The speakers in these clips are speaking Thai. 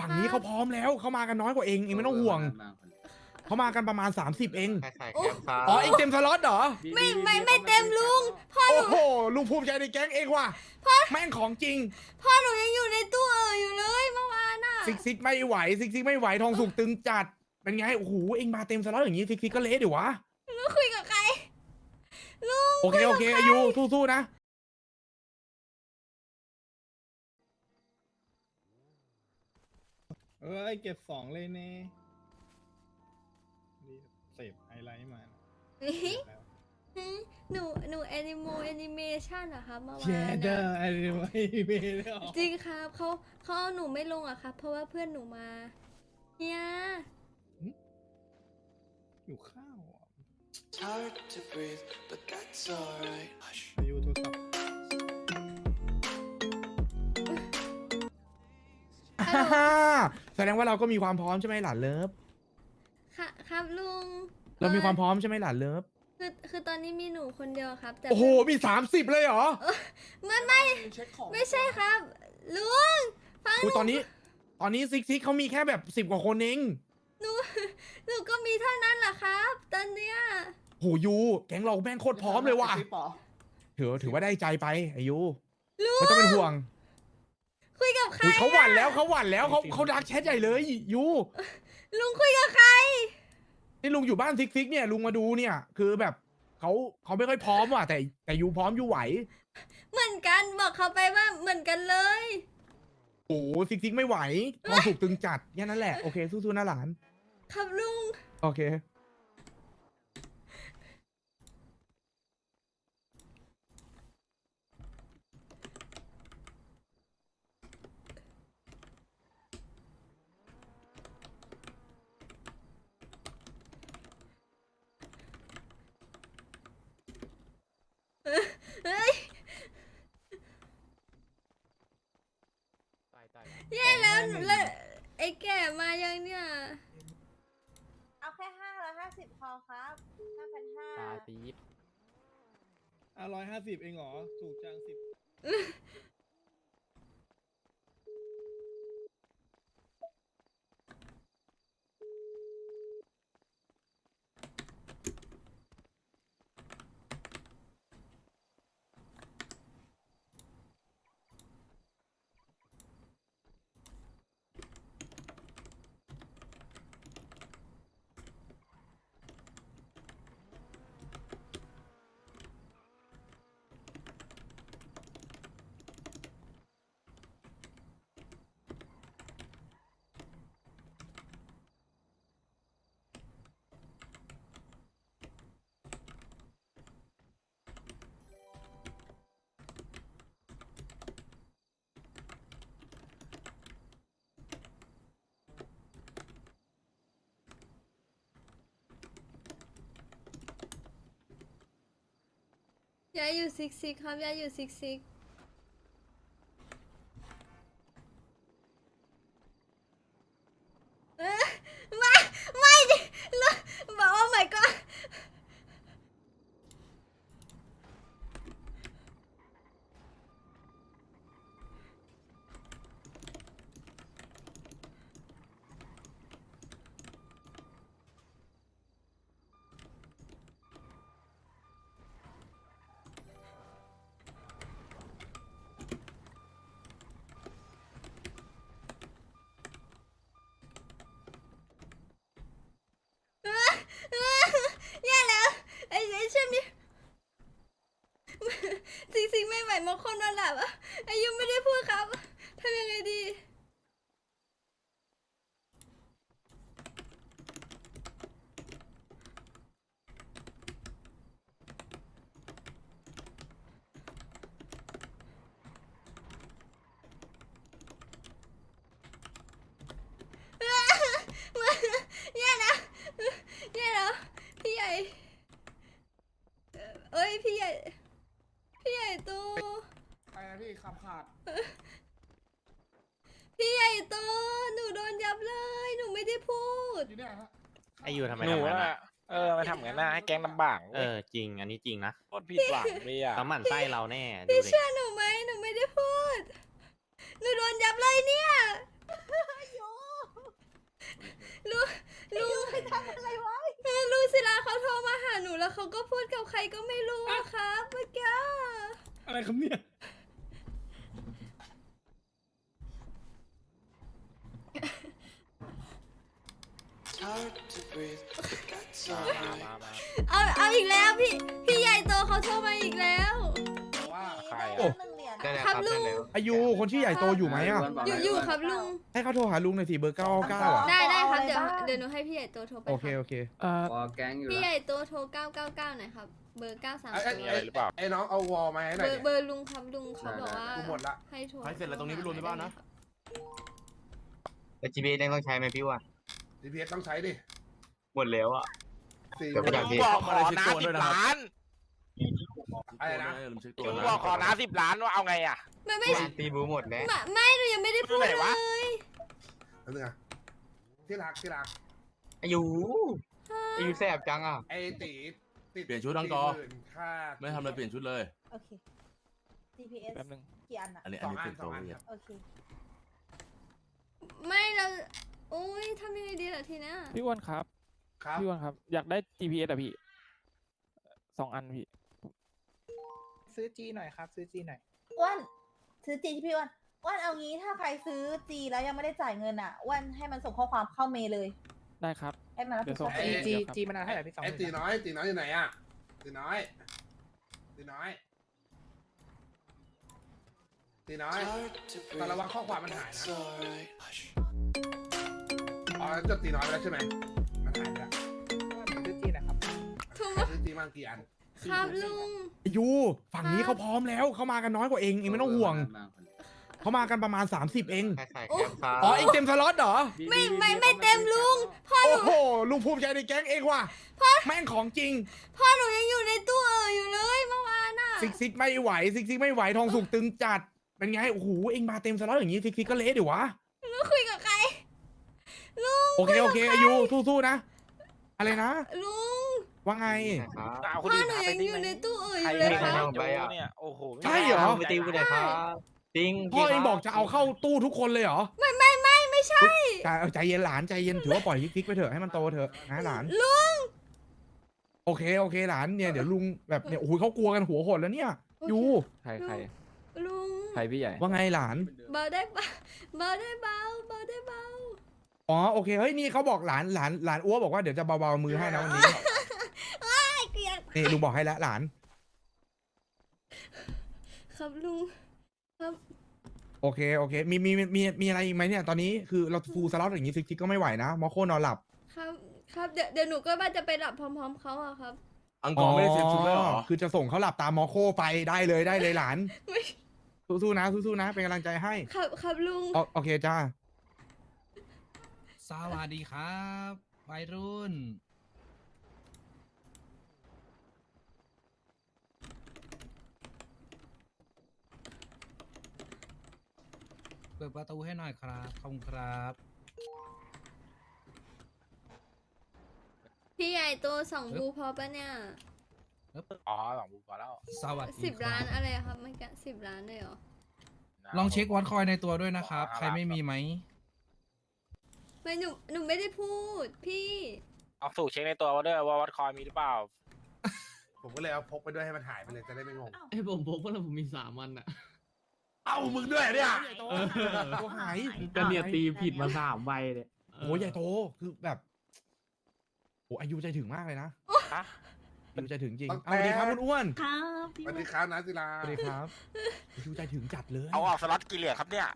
ฝั่งนี้เขาพร้อมแล้วเขามากันน้อยกว่าเองเองไม่ต้องห่วงเขามากันประมาณ 30 เองใครใส่แก้มฟ้าอ๋อเองเต็มสล็อตเหรอไม่ไม่ไม่เต็มลุงพ่อหโอ้นูโหลุงภูมิใจในแก๊งเองว่ะแม่งของจริงพ่อหนูยังอยู่ในตู้เอออยู่เลยเมื่อวานน่ะซิกซิกไม่ไหวซิกซิกไม่ไหวทองสุกตึงจัดเป็นไงโอ้โหเองมาเต็มสล็อตอย่างนี้ซิกซิกก็เละดิวะลุงคุยกับใครลุงโอเคโอเคอายุสู้ๆนะ เออไอเก็บสองเลยเน่ดีเสพไฮไลท์มานี่เสพแล้วหนูหนูแอนิโมแอนิเมชันเหรอคะเมื่อวาแย่นเด้อน่ะไอ้ไม่เมย์เลยเหรอจริงครับเขาเขาเอาหนูไม่ลงอะครับ เพราะว่าเพื่อนหนูมาเฮียอยู่ข้าวอะ It's hard to breathe, but that's alright. Hush. อายุโทรศัพท์ฮ่าฮ่า แสดงว่าเราก็มีความพร้อมใช่ไหมหลานเลิฟ ค่ะครับลุงเรามีความพอร้อมใช่ไหมหลานเลิฟ คือคือตอนนี้มีหนูคนเดียวครับ แต่โอ้โห มีสามสิบเลยเหรอ ไม่ไม่ ไม่ใช่ครับ ลุง ฟังหอูนูตอนนี้ ตอนนี้ซิกซิกเขามีแค่แบบสิบกว่าคนเองหนูหนูก็มีเท่านั้นแหละครับ ตอนเนี้ยโหยูแก๊งเราแม่งโคตรพร้อมเลยว่ะ ถือถือว่าได้ใจไปอายุลุไม่งต้องเป็นห่วง คุยกับใครอุ๊ยเขาหวั่นอะแล้วเขาหวั่นแล้วเขาเขาดักแชทใหญ่เลยยูลุงคุยกับใคร นี่ลุงอยู่บ้านซิกซิกเนี่ยลุงมาดูเนี่ย คือแบบเขาเขาไม่ค่อยพร้อมว่ะแต่แต่ยูพร้อมยูไหวเหมือนกันบอกเขาไปว่าเหมือนกันเลย โอ้โหซิกซิกไม่ไหวทองสุกตึงจัดแค่นั้นแหละโอเคสู้ๆนะหลาน ครับลุง โอเค เฮ้ย แย่แล้วหนูแล้วไอ้แก่มายังเนี่ยเอาแค่ห้าร้อยห้าสิบพอครับห้าพันห้าตาตีดอะร้อยห้าสิบเองเหรอ ถูกจังสิบ ยายอยู่ซิกซิกครับยายอยู่ซิกซิกเอ้อไม่ไม่ดิลุงบอกว่าไม่ก็ แย่แล้วไอ้ไอ้ช่วงนี้ ซิก ซิกไไอ้ยูทำไมหนูทำงั้นน่ะเออมาทำงั้นน้าให้แก๊งลำบากเออจริง อันนี้จริงนะพูดผิดหวังเลยอะเขาหมั่นไส้เราแน่ดิเชื่อหนูไหมหนูไม่ได้พูด หนูโดนยับเลยเนี่ย โยรู้รู้ไปทำอะไรวะลูศิลาเขาโทรมาหาหนูแล้วเขาก็พูดกับใครก็ไม่รู้อะครับเมื่อกี้อะไรครับเนี่ย มา alright. มามาเอาเอาอีกแล้วพี่ พี่ใหญ่โตเขาโทรมาอีกแล้ว ว่าใครโอ้ อะหนึ่งเหรียญได้แล้วคครัรับบลุงได้แล้วอายุคนชื่อใหญ่โตอยู่ไหมอะ อยู่อยู่ครับลุง ให้เขาโทรหาลุงหน่อยสิเบอร์เก้าเก้าอะ ได้ได้ครับเดี๋ยวเดี๋ยวหนูให้พี่ใหญ่โตโทรไปโอเครับโอเค เอ่อพอแก๊งอยู่พี่แล้วใหญ่โตโทร 999หน่อยครับ เบอร์930ไอ้มีอะไรหรือเปล่า ไอ้น้องเอาวอลมาให้หน่เบออยร์ดิเบอร์ลุงครับลุงเขาบอกว่ากูหมดละให้โทรใช้เสร็จแล้วตรงนี้ไปรวมที่บ้านนะแล้ว GPS ยังต้องใช้ไหมพี่วะ ดีพีเอสต้องใช้ดิหมดแล้วอะ สี่เดี๋ยวประหยัดดิบอกขอนะสิบล้านอะไรนะมึงบอกขอนะสิบล้านว่าเอาไงอะไม่ไม่ตีบูหมดแล้ว ไม่ไม่หนูยังไม่ได้พูดไหนเลวะ ยแล้วนึงอะที่รักที่รักอายุอายุแสบจังอะ ไอ้ตีติดเปลี่ยนชุดทั้งกอ 40,000ค่าไม่ทำอะไรเปลี่ยนชุดเลย โอเค GPS แป๊บนึง กี่อันอะอันนี้สอัอนงนี้อัเป็นนสตัอวงอันเวีคยรับโอเค ไม่เรา อุ้ยทำยังไงดีล่ะทีเนี้ยพี่อ้วนครับ ครับพี่อ้วนครับ อยากได้ GPS อะพี่สองอันพี่ ซื้อจีหน่อยครับ ซื้อจีหน่อย อ้วนซื้อจีที่พี่อ้วนอ้วนเอางี้ถ้าใครซื้อจีแล้วยังไม่ได้จ่ายเงินอะอ้วนให้มันส่งข้อความเข้าเมย์เลย ได้ครับ ให้มันรับเดี๋ผิยดวชส่องบไปเองจีเดี๋ยวครับจีมันนานเท่าไหร่พี่สองหไอ้มื่นตีน้อยตีน้อยอยู่ไหนอะตีน้อยตีน้อยตีน้อย It's hard to breathe, แต่ระวังข้อความมัน but หายนะ that's alright. Hush. อ๋อจดตีน้อยไปแล้วใช่ไหมมันหายไปแล้วซื้อจีหนะครับถูกซื้อตีมากี่อันครับลุงอายุฝั่งนี้เขาพร้อมแล้วเขามากันน้อยกว่าเองเองไม่ต้องห่วงเขามากันประมาณ 30 เองใครใส่แคปครับ อ๋อเองเต็มสล็อตเหรอไม่ไม่ไม่เต็มลุงพ่อหโอ้นูโหลุงภูมิใจในแก๊งเองว่ะแม่งของจริงพ่อหนูยังอยู่ในตู้เอออยู่เลยเมื่อวานอะซิกซิกไม่ไหวซิกซิกไม่ไหวทองสุกตึงจัดเป็นไงโอ้โหเองมาเต็มสล็อตอย่างนี้ซิกซิกก็เละดิวะ แล้วคุยกับใคร ลุง โอเคโอเคอายุสู้ๆนะ อะไรนะ ลุงว่าไงครับเอาคพ่นออื่นหนูหาไปยังดิอยู่ในตู้เอออใครยู่เลยไม่คใครรับทำไปอะเนี่ยโอ้โหใช่เหรอ ไปตีกูเลยครับจริงพ่อเองบอกจะเอาเข้าตู้ทุกคนเลยเหรอไม่ไม่ไม่ไม่ใช่ใจใจเย็นหลานใจเย็นถือว่าปล่อยซิกๆไปเถอะให้มันโตเถอะนะหลาน ลุง โอเคโอเคหลานเนี่ยเดี๋ยวลุงแบบเนี่ยโอ้โหเขากลัวกันหัวหดแล้วเนี่ยยูใครใครลุงใครพี่ใหญ่ ว่าไงหลาน เบาได้เบาเบาได้เบาเบาได้เบา อ๋อโอเคเฮ้ยนี่เขาบอกหลานหลานหลานอ้วบอกว่าเดี๋ยวจะเบาๆมือให้นะวันนี้ไอ้เกลียดนี่ลุงบอกให้แล้วหลาน ครับลุงโอเคโอเค มีมีมีมีอะไรอีกไหมเนี่ยตอนนี้คือเราฟูลสล็อตอย่างนี้ซิกๆก็ไม่ไหวนะมอโคนอนหลับ ครับครับเดี๋ยวเดี๋ยวหนูก็ว่าจะไปหลับพร้อม ๆเขาอะครับ อังกอร์ไม่ได้เซ็นชุดเลยเหรอคือจะส่งเขาหลับตามมอโคไปได้เลยได้เลยหลาน ไม่ สู้ๆนะสู้ๆนะ เป็นกำลังใจให้ ครับครับลุง โอโอเคจ้า สวัสดีครับวัยรุ่น เปิดประตูให้หน่อยครับขอบคุณครับ พี่ใหญ่โตสองบูพอปะเนี่ยอ๋อสองบุกพอแล้วสวัสดีสิบครับล้านอะไรอะครับเมื่อกี้สิบล้านเลยเหรอ ลองเช็ควัดคอยในตัวด้วยนะครับ ใครไม่มีไหม ไม่หนูหนูไม่ได้พูด พี่ เอาสู่เช็คในตัวว่าด้วยว่าวัดคอยมีหรือเปล่า ผมก็เลยเอาพกไปด้วยให้มันหายไปเลยจะได้ไม่งง ไอ้ผมพกเพราะผมมีสามวันอะเอ้ามึงด้วยเนี่ยตัวหายก็เนี่ยตีผิดมาสามใบเลยโอ้ยใหญ่โตคือแบบโอ้อายุใจถึงมากเลยนะฮะ อายุใจถึงจริงเอาสวัสดีครับคุณอ้วนสวัสดีครับนะศิลาสวัสดีครับอายุใจถึงจัดเลยเอาออกสล็อตกี่เหรียญครับเนี่ย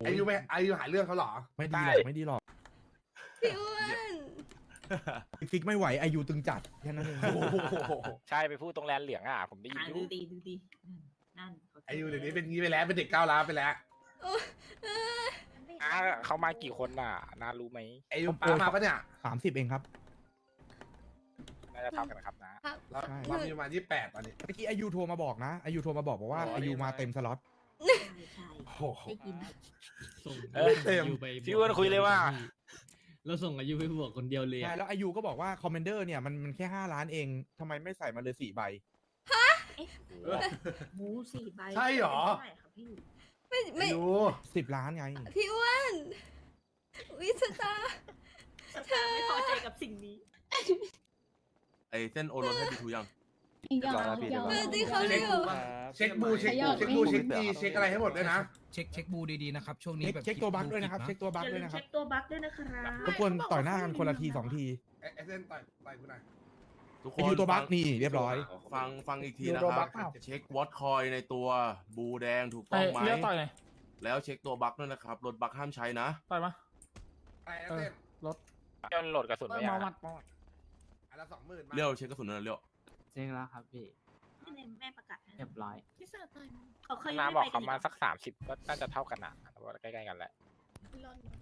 โอ้ยอายุไม่อายุหาเรื่องเขาเหรอไม่ดีหรอกไม่ดีหรอกพี่อ้วนฟิกไม่ไหวอายุตึงจัดแค่นั้นเองโอ้โหใช่ไปพูดตรงแลนเหลืองอะผมได้ยินอยู่ดูดีดูดีนั่นอายุเดี๋ยวนี้เป็นงี้ไปแล้วเป็นเด็กก้าวร้าวไปแล้วโอ้เอออะเขามากี่คนน่ะนารู้ไหมอายุป้ามาปะเนี่ยสามสิบเองครับน่าจะเท่ากันนะครับนะ ครับ เราใช่เรามีประมาณยี่แปดตอนนี้ เมื่อกี้อายุโทรมาบอกนะอายุโทรมาบอกบอกว่าอ๋ออายุมาเต็มสล็อต โอ้โหส่งเออเต็มอายุไปพี่อ้วนคุยเลยว่า เราส่งอายุไปบวกคนเดียวเลยใช่อะแล้วอายุก็บอกว่าคอมเมนเดอร์เนี่ยมันมันแค่ห้าล้านเองทำไมไม่ใส่มาเลยสี่ใบ หมูสี่ใบใช่เหรอไม่อาไม่ยุสิบล้านไง พี่อ้วนวิสตาร์เธอไอเส้นโอนรถให้บีทูยังเออจริงเขาเช็เรีคยบูก เช็คบูเช็คบูเช็คบูเช็คจีเช็คอะไรให้หมดด้วยนะ เช็คเช็คบูดีๆนะครับช่วงนี้เช็คแบบเช็คตัวบั๊กด้วยนะครับเช็คตัวบั๊กด้วยนะครับตัวบั๊กด้วยนะครับรบกวนต่อยหน้ากันคนละทีสองทีไอ้ไอ้เส้นต่อยต่อยกูหน่อยทุกคไอนยูตัวบั๊กนี่เรียบร้อย ฟังฟังอีกทียูนะโรคบัรับคเปล่าเช็ควอตคอยในตัวบูแดงถูกต้องไหมเลี้ยวต่อยหน่อยแล้วเช็คตัวบั๊กด้วยนะครับรถบั๊กห้ามใช้นะต่อยมาไอ้ไอ้เส้นจนโหลดกระสุนไม่เมาอะมัดเมามัดอันละสองหมื่นเลี้ยวเช็คกระสุนนะเลี้ยวจริงแล้วครับพี่ แม่ประกาศเรียบร้อยเขาเคยน้าบอกเขามาสักสามสิบก็น่าจะเท่ากันอะแต่ว่าใกล้ๆกันแหละ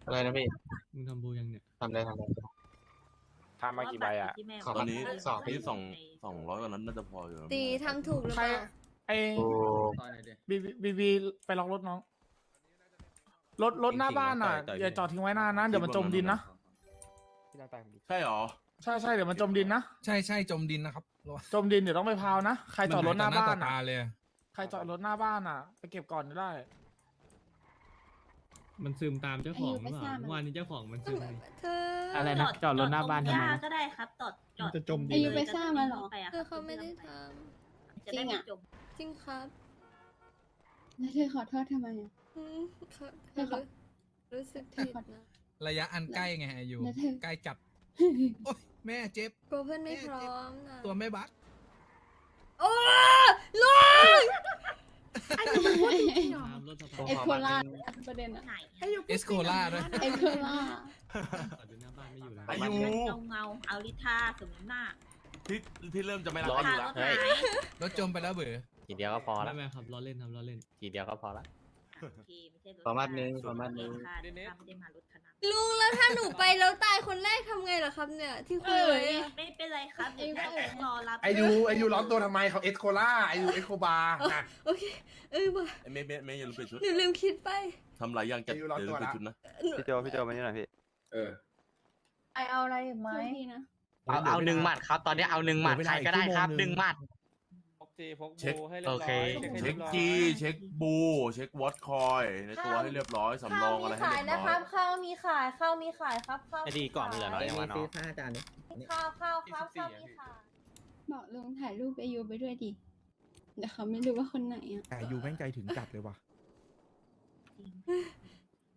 อะไรนะพี่มึงทำบูยังเนี่ยทำได้ทำได้ทำมากี่ใบอะขอตอนนี้สองที่สองสองร้อยกว่านั้นน่าจะพออยู่นะตีทำถูกหรือเปล่าไอ้โอ้บีบีบีไปล็อกรถน้อง รถรถหน้าบ้านอะอย่าจอดทิ้งไว้นานนะเดี๋ยวมันจมดินนะใช่หรอ ใช่ใช่เดี๋ยวมันจมดินนะ ใช่ใช่จมดินนะครับ จมดินเดี๋ยวต้องไปพาวนะ ใครจอดรถหน้าบ้านมัอะยต่อตเลยอะใครจอดรถหน้าบ้านอะ ไปเก็บก่อนก็ได้ มันซึมตามเจ้าของหรือเปล่าเมื่อวานนี้เจ้าของมันซึมเธออะไรนะจอดรถหน้าบ้านทำไม ก็ได้ครับจอดจอดจะจมดิอายุไปสร้างมาหรอเธอเขาไม่ได้ทจริงอะำจริงครับแล้วเธอขอโทษทำไมอะอืมเขาเธอรู้รู้สึกผิดนะระยะอันใกล้ไงอายุแล้วเธอใกล้จัดโอ๊ย แม่เจ็บ กลัวเพื่อนไม่พร้อมนะตัวแม่บักโอ้ลุงเอโคล่าประเด็นอะเอสโคล่าด้วยเอโคล่าอายุเงาเอาลิทาสมหน้าที่ที่เริ่มจะไม่รักอายุละเฮ้ยรถจมไปแล้วเบื่อทีเดียวก็พอละไม่ครับล้อเล่นครับล้อเล่นทีเดียวก็พอละ ขอมัดหนึ่งขอมัดหนึ่งไม่ได้มารถขนาดลุงแล้วถ้าหนูไปแล้วตายคนแรกทำไงล่ะครับเนี่ย ที่คุยไว้อะไม่เป็นไรครับเดี๋ยวแค่รอรับไอ้ยูไอ้ยูร้อนตัวทำไมเขาเอสโคล่าไอ้ยูเอสโคบาร์นะ โอเค เออว่ะไอเมย์เมย์เมย์อย่าลืมเปลี่ยนชุดหนูลืมคิดไป ทำหลายอย่างจัดอายุอย่าร้อนลืมตัวเปลี่ยนละ ชุดนะพี่โจพี่โจมานี่หน่อยพี่ เออ ไอเอาอะไรอีกไหมนะ เอาเอาหนึ่งหมัดครับ ตอนนี้เอาหนึ่งหมัดใครก็ได้ครับหนึ่งหมัด พกจีพกเช็ค บูให้เรียบร้อยโอเคเช็คจีเช็คบู เช็ควอตคอยในตัวให้เรียบร้อยสำรองอะไรให้ขายเรียบนะร้คอรัยบข้าวมีขายข้าวมีขายครับข้าวไอ้ดีกล่องเหลือน้อยยังวะเนาะข้าวข้าวข้าวข้าวมีขายบอกลุงถ่ายรูปไปยูไปด้วยดิเดี๋ยวเขาไม่รู้ว่าคนไหนอะ แต่ยูแม่งใจถึงจัดเลยว่ะ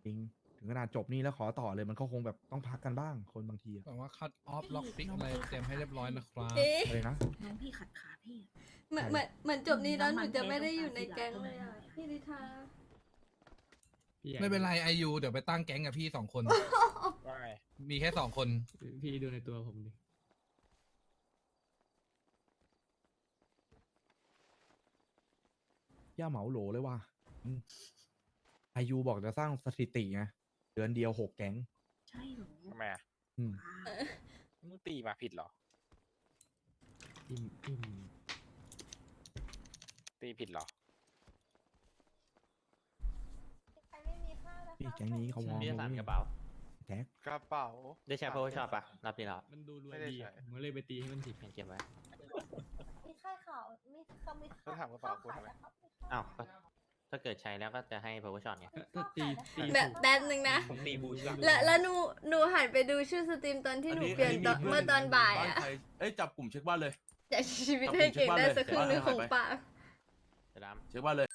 จริงถึงขนาดจบนี่แล้วขอต่อเลยมันก็คงแบบต้องพักกันบ้างคนบางทีอะแบบว่าคัดออฟล็อกฟิกอะไรเตรียมให้เรียบร้อยนะครับ เอ๊ะอะไรนะ น้องพี่ขัดขาพี่ เหมือนเหมือนเหมือนจบนี้แล้วหนูจะไม่ได้อยู่ในแก๊งเลยอะพี่ลิทาไม่เป็นไรไอยูเดี๋ยวไปตั้งแก๊งกับพี่สองคน ว่าไงมีแค่สองคน พี่ดูในตัวผมดิ ย่าเหมาโหลเลยว่ะอืมอายุบอกจะสร้างสถิติไงเดือนเดียวหกแก๊ง ใช่หรอทำไมอะอืม มึงตีมาผิดเหรอ อิ่มอิ่ม ตีผิดเหรอใครไม่มีข้าวนะพี่แก๊งนี้เขามองพี่จะสั่นนี่กระเป๋า แท็กกระเป๋า ได้ใช้ Photoshop ปะรับที่เรามันดูรวยไม่ได้ดีใช้อะผมก็เลยไปตีให้มันผิดเก็บไว้มีข้าวขาวมีข้าวมีข้าวแล้วถามกระเป๋ากูทำไมนะครับอ้าวก็ถ้าเกิดใช้แล้วก็จะให้ Photoshop ไงถ้าตีตีแบบแป๊บนึงนะผมตีบูชาแล้วแล้วหนูหนูหันไปดูชื่อสตรีมตอนที่หนูเปลี่ยนตอนเมื่อตอนบ่ายบ้านอะใครเอ้ยจับกลุ่มเช็คบ้านเลยจากชีวิตให้เก่งได้สักครึ่งหนึงของปา กจะดำ เช็คบ้านเลย